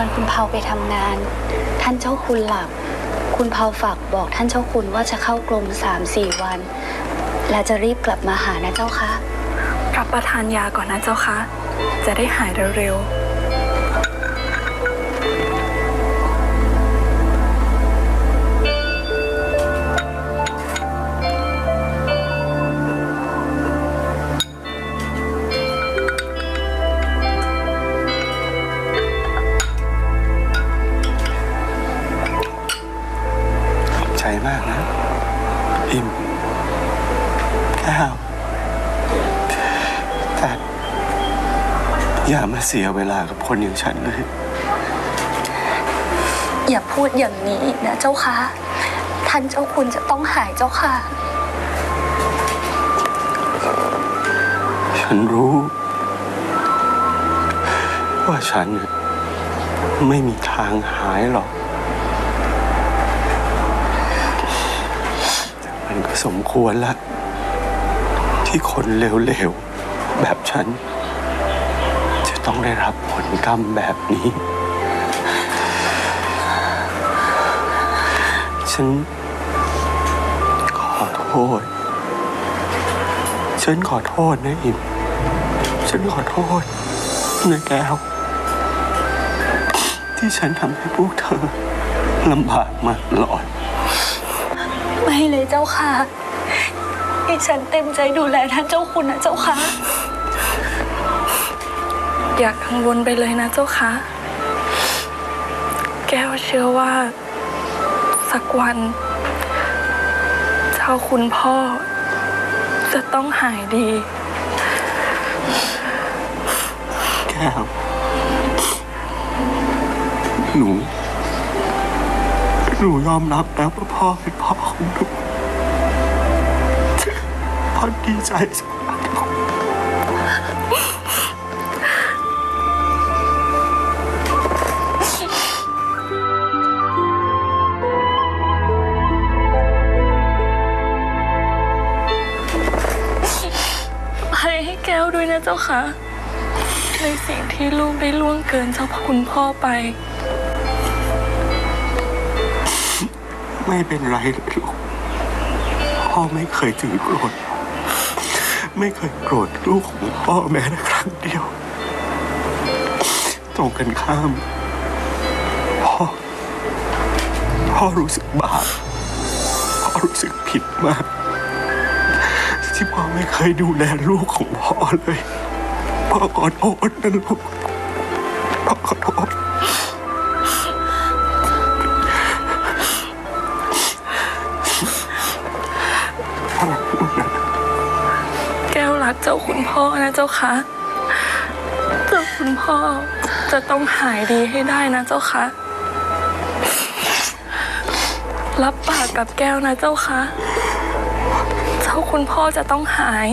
อนคุณเผาไปทำงาน ท่านเจ้าคุณหลับ คุณเผาฝากบอกท่านเจ้าคุณว่าจะเข้ากรมสามสี่วัน และจะรีบกลับมาหานะเจ้าคะรับประทานยาก่อนนะเจ้าคะ จะได้หายเร็วๆ อิมแก้วแต่อย่ามาเสียเวลากับคนอย่างฉันเลย อย่าพูดอย่างนี้อีกนะเจ้าคะ ท่านเจ้าคุณจะต้องหายเจ้าค่ะ ฉันรู้ ว่าฉันน่ะไม่มีทางหายหรอกแต่มันก็ สมควรละ ที่คนเลวๆ แบบฉัน จะต้องได้รับผลกรรมแบบนี้ ฉัน ขอโทษ ฉันขอโทษนะอิมฉันขอโทษนะแก้ว ที่ฉันทำให้พวกเธอลำบากมาตลอด เลยเจ้าค่ะดิฉันเต็มใจดูแลท่านเจ้าคุณนะเจ้าค่ะ อย่ากังวลไปเลยนะเจ้าค่ะ แก้วเชื่อว่า สักวัน เจ้าคุณพ่อ จะต้องหายดี แก้ว หนู หนูยอมรับแล้วว่าพ่อเป็นพ่อของหนูพ่อดีใจสักวันให้ให้แก้วด้วยนะเจ้าค่ะ ในสิ่งที่ลูกได้ล่วงเกินเจ้าคุณพ่อไป ไม่เป็นไรลยลูก พ่อไม่เคยถือโกรธ ไม่เคยโกรธลูกของพ่อแม้แต่ครั้งเดียว ตรงกันข้าม พ่อ พ่อรู้สึกบาป พ่อรู้สึกผิดมาก ที่พ่อไม่เคยดูแลลูกของพ่อเลย พ่อขอโทษนะลูก พ่อขอโทษ แก้วรักเจ้าคุณพ่อนะเจ้าคะเจ้าคุณพ่อจะต้องหายดีให้ได้นะเจ้าคะรับปากกับแก้วนะเจ้าคะเจ้าคุณพ่อจะต้องหาย